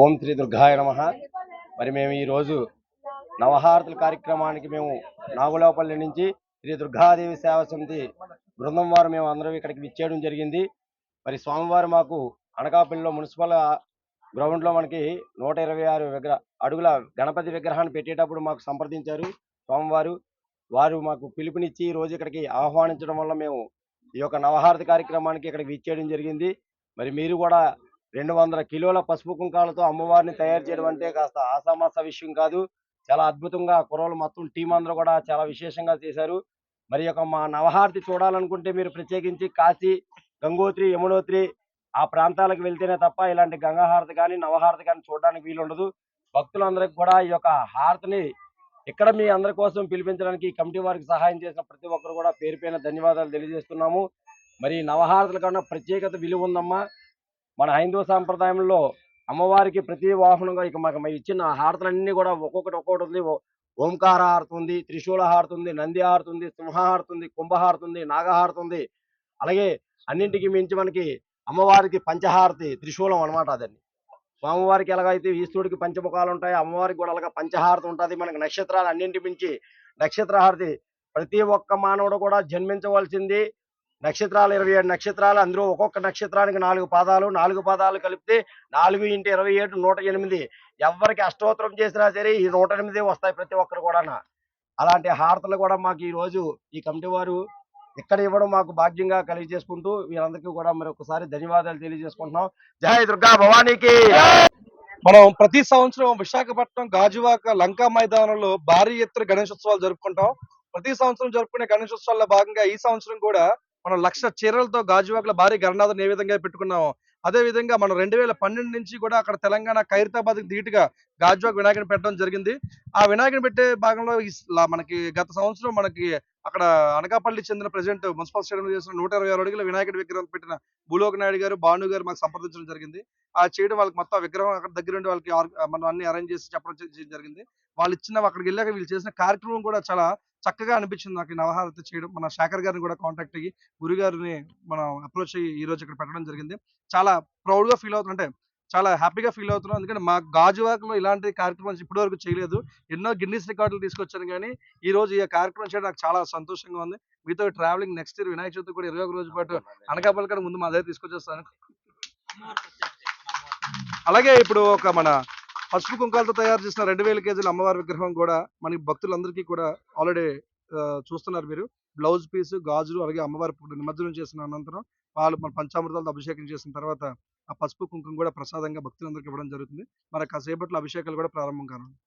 ఓం శ్రీ దుర్గాయ నమ. మరి మేము ఈరోజు నవహారతుల కార్యక్రమానికి మేము నాగులపల్లి నుంచి శ్రీ దుర్గాదేవి సేవా సమితి బృందం వారు మేము అందరం ఇక్కడికి విచ్చేయడం జరిగింది. మరి స్వామివారు మాకు అనకాపల్లిలో మున్సిపల్ గ్రౌండ్లో మనకి నూట ఇరవై ఆరు విగ్రహ అడుగుల గణపతి విగ్రహాన్ని పెట్టేటప్పుడు మాకు సంప్రదించారు స్వామివారు. వారు మాకు పిలుపునిచ్చి ఈ రోజు ఇక్కడికి ఆహ్వానించడం వల్ల మేము ఈ యొక్క నవహారతి కార్యక్రమానికి ఇక్కడికి విచ్చేయడం జరిగింది. మరి మీరు కూడా రెండు వందల కిలోల పసుపు కుంకాలతో అమ్మవారిని తయారు చేయడం అంటే కాస్త ఆసామాస విషయం కాదు. చాలా అద్భుతంగా కుర్రోళ్ళు మొత్తం టీం అందరూ కూడా చాలా విశేషంగా చేశారు. మరి యొక్క మా నవహారతి చూడాలనుకుంటే మీరు ప్రత్యేకించి కాశీ గంగోత్రి యమునోత్రి ఆ ప్రాంతాలకు వెళ్తేనే తప్ప ఇలాంటి గంగాహారతి కానీ నవహారతి కానీ చూడడానికి వీలుండదు. భక్తులందరికీ కూడా ఈ యొక్క హారతిని ఇక్కడ మీ అందరి కోసం పిలిపించడానికి కమిటీ వారికి సహాయం చేసిన ప్రతి ఒక్కరు కూడా పేరు ధన్యవాదాలు తెలియజేస్తున్నాము. మరి నవహారతుల కన్నా ప్రత్యేకత విలువ ఉందమ్మా. మన హైందవ సాంప్రదాయంలో అమ్మవారికి ప్రతి వాహనంగా ఇక మాకు ఇచ్చిన హారతులన్నీ కూడా ఒక్కొక్కటి ఒక్కొక్కటి ఉంది ఓంకార హారుతుంది త్రిశూల హారుతుంది నంది హారుతుంది సింహ హారుతుంది కుంభ హారుతుంది నాగ హారతి అలాగే అన్నింటికి మించి మనకి అమ్మవారికి పంచహారతి త్రిశూలం అనమాట అదండి. స్వామివారికి ఎలాగైతే ఈశ్వరుడికి పంచముఖాలు ఉంటాయి అమ్మవారికి కూడా అలాగా పంచహారతి ఉంటుంది. మనకి నక్షత్రాలు అన్నింటి మించి నక్షత్రహారతి ప్రతి ఒక్క మానవుడు కూడా జన్మించవలసింది నక్షత్రాలు ఇరవై ఏడు నక్షత్రాలు అందులో ఒక్కొక్క నక్షత్రానికి నాలుగు పాదాలు నాలుగు పాదాలు కలిపితే నాలుగు ఇంటి ఇరవై ఏడు నూట ఎనిమిది. ఎవరికి అష్టోత్తరం చేసినా సరే ఈ నూట ఎనిమిది వస్తాయి ప్రతి ఒక్కరు కూడా అలాంటి హారతలు కూడా మాకు ఈ రోజు ఈ కమిటీ వారు ఇక్కడ ఇవ్వడం మాకు భాగ్యంగా కలిగజేసుకుంటూ వీరందరికీ కూడా మరొకసారి ధన్యవాదాలు తెలియజేసుకుంటున్నాం. జయ దుర్గా భవానీకి! మనం ప్రతి సంవత్సరం విశాఖపట్నం గాజువాక లంకా మైదానంలో భారీ ఎత్తున గణేశోత్సవాలు జరుపుకుంటాం. ప్రతి సంవత్సరం జరుపుకునే గణేశోత్సవాల్లో భాగంగా ఈ సంవత్సరం కూడా మనం లక్ష చీరలతో గాజువాకలో భారీ గణనాథం ఏ విధంగా పెట్టుకున్నామో అదే విధంగా మనం రెండు వేల పన్నెండు నుంచి కూడా అక్కడ తెలంగాణ ఖైరతాబాద్ ధీటుగా గాజువాక వినాయకుని పెట్టడం జరిగింది. ఆ వినాయకుని పెట్టే భాగంలో మనకి గత సంవత్సరం మనకి అక్కడ అనకాపల్లి చెందిన ప్రెసిడెంట్ మున్సిపల్ స్టేడియం చేసిన నూట ఇరవై ఆరు అడుగుల వినాయకుడి విగ్రహం పెట్టిన భూలోక్ నాయుడు గారు భాను గారు మాకు సంప్రదించడం జరిగింది. ఆ చేయడం వాళ్ళకి మొత్తం విగ్రహం అక్కడ దగ్గర ఉండి వాళ్ళకి మనం అన్ని అరేంజ్ చేసి చెప్పడం జరిగింది. వాళ్ళు ఇచ్చిన అక్కడికి వెళ్ళాక వీళ్ళు చేసిన కార్యక్రమం కూడా చాలా చక్కగా అనిపించింది నాకు నవహారతి చేయడం. మన శేఖర్ గారిని కూడా కాంటాక్ట్ అయ్యి గురు గారిని మనం అప్రోచ్ అయ్యి ఈ రోజు ఇక్కడ పెట్టడం జరిగింది. చాలా ప్రౌడ్గా ఫీల్ అవుతున్నా. అంటే చాలా హ్యాపీగా ఫీల్ అవుతున్నాం. ఎందుకంటే మా గాజువాకలో ఇలాంటి కార్యక్రమాలు ఇప్పటివరకు చేయలేదు. ఎన్నో గిన్నీస్ రికార్డులు తీసుకొచ్చాను కానీ ఈ రోజు ఈ కార్యక్రమం చేయడం నాకు చాలా సంతోషంగా ఉంది. మీతో travelling next year Vinayaka Chavithi కూడా ఇరవై ఒక రోజు పాటు అనకాపల్లి ముందు మా దగ్గర తీసుకొచ్చేస్తాను. అలాగే ఇప్పుడు ఒక మన పసుపు కుంకాలతో తయారు చేసిన రెండు వేల కేజీల అమ్మవారి విగ్రహం కూడా మనకి భక్తులందరికీ కూడా ఆల్రెడీ చూస్తున్నారు మీరు. బ్లౌజ్ పీస్ గాజులు అలాగే అమ్మవారి పూట నిమజ్జనం చేసిన అనంతరం వాళ్ళు మన పంచామృతాలతో అభిషేకం చేసిన తర్వాత ఆ పసుపు కుంకుమ కూడా ప్రసాదంగా భక్తులందరికీ ఇవ్వడం జరుగుతుంది. మరి కాసేపట్లో అభిషేకాలు కూడా ప్రారంభం కానుంది.